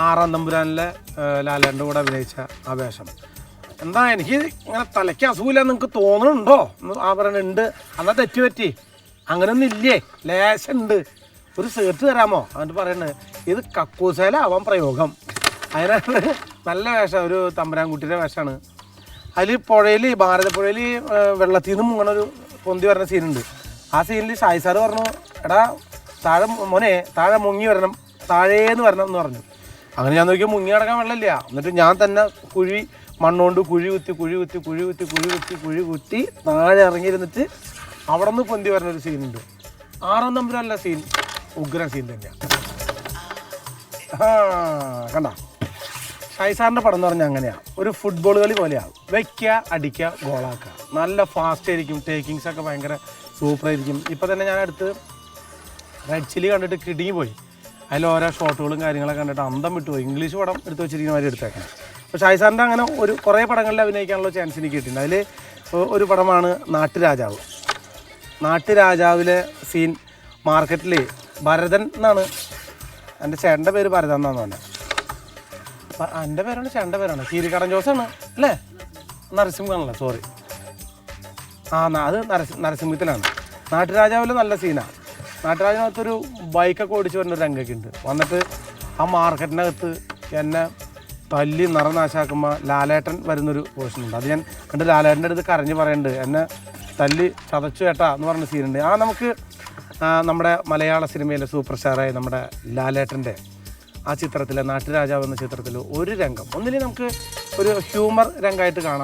ആറാം തമ്പുരാനിലെ ലാലേന്റെ കൂടെ അഭിനയിച്ച ആ വേഷം. എന്താ എനിക്ക് ഇങ്ങനെ തലയ്ക്ക് അസുഖമില്ല നിങ്ങൾക്ക് തോന്നുന്നുണ്ടോ എന്ന് ആ പറയുന്നുണ്ട് അന്നാ തെറ്റ് പറ്റി അങ്ങനെയൊന്നും ഇല്ലേ? ലേശുണ്ട്. ഒരു സേർട്ട് തരാമോ? എന്നിട്ട് പറയുന്നത് ഇത് കക്കൂസേല അവൻ പ്രയോഗം. അതിനാണ് നല്ല വേഷം ഒരു തമ്പുരാൻകുട്ടിയുടെ വേഷമാണ് അതിൽ പുഴയിൽ ഭാരതപ്പുഴയിൽ വെള്ളത്തിൽ നിന്ന് മുങ്ങണ ഒരു പൊന്തി വരുന്ന സീനുണ്ട് ആ സീനിൽ ഷായി സാറ് പറഞ്ഞു എടാ താഴെ മോനെ താഴെ മുങ്ങി വരണം താഴേന്ന് വരണം എന്ന് പറഞ്ഞു. അങ്ങനെ ഞാൻ നോക്കിയാൽ മുങ്ങി കിടക്കാൻ വെള്ളമില്ല. എന്നിട്ട് ഞാൻ തന്നെ കുഴി മണ്ണുകൊണ്ട് കുഴി കുത്തി കുഴി കുത്തി കുഴി കുത്തി കുഴി കുത്തി കുഴി കുത്തി താഴെ ഇറങ്ങിയിരുന്നിട്ട് അവിടെ നിന്ന് പൊന്തി വരുന്ന ഒരു സീനുണ്ട്. ആറാം നമ്പരല്ല സീൻ ഉഗ്രൻ സീൻ തന്നെയാണ് കണ്ട? ഷൈസാറിന്റെ പടം എന്ന് പറഞ്ഞാൽ അങ്ങനെയാണ് ഒരു ഫുട്ബോൾ കളി പോലെയാണ് വയ്ക്കുക അടിക്കുക ഗോളാക്കുക നല്ല ഫാസ്റ്റ് ആയിരിക്കും ടേക്കിങ്സ് ഒക്കെ ഭയങ്കര സൂപ്പറായിരിക്കും ഇപ്പം തന്നെ ഞാൻ അടുത്ത് റെഡ് ചില്ലി കണ്ടിട്ട് കിടുങ്ങി പോയി. അതിൽ ഓരോ ഷോട്ടുകളും കാര്യങ്ങളൊക്കെ കണ്ടിട്ട് അന്തം വിട്ടു പോയി ഇംഗ്ലീഷ് പടം എടുത്തു വെച്ചിരിക്കുന്ന മാതിരി എടുത്തേക്കണം അപ്പോൾ ഷായ്സാറിന്റെ അങ്ങനെ ഒരു കുറേ പടങ്ങളിൽ അഭിനയിക്കാനുള്ള ചാൻസ് എനിക്ക് കിട്ടിയിട്ടുണ്ട്. അതിൽ ഒരു പടമാണ് നാട്ടുരാജാവ്. നാട്ടുരാജാവിലെ സീൻ മാർക്കറ്റിൽ ഭരതൻ എന്നാണ്. എന്റെ ചേട്ടന്റെ പേര് ഭരതൻ എന്നാണ് പറഞ്ഞത് എന്റെ പേരാണ് ചേട്ടന്റെ പേരാണ്. കീരിക്കടൻ ജോസാണ് അല്ലേ? നരസിംഹമാണല്ലോ സോറി ആ അത് നരസിംഹ നരസിംഹത്തിലാണ്. നാട്ടുരാജാവിൽ നല്ല സീനാണ് നാട്ടുരാജാവിനകത്തൊരു ബൈക്കൊക്കെ ഓടിച്ച് വരുന്ന ഒരു രംഗമൊക്കെ ഉണ്ട് വന്നിട്ട് ആ മാർക്കറ്റിനകത്ത് എന്നെ തല്ലി നിറനാശാക്കുമ്പോൾ ലാലേട്ടൻ വരുന്നൊരു പോർഷനുണ്ട് അത് ഞാൻ എന്റെ ലാലേട്ടന്റെ അടുത്ത് കരഞ്ഞ് പറയുന്നുണ്ട് എന്നെ തല്ലി ചതച്ചു കേട്ടാ എന്ന് പറഞ്ഞ സീനുണ്ട് ആ നമുക്ക് നമ്മുടെ മലയാള സിനിമയിലെ സൂപ്പർ സ്റ്റാറായ നമ്മുടെ ലാലേട്ടന്റെ ആ ചിത്രത്തിലെ നാട്ടുരാജാവ് എന്ന ചിത്രത്തിൽ ഒരു രംഗം. ഒന്നിനെ നമുക്ക് ഒരു ഹ്യൂമർ രംഗമായിട്ട് കാണാം.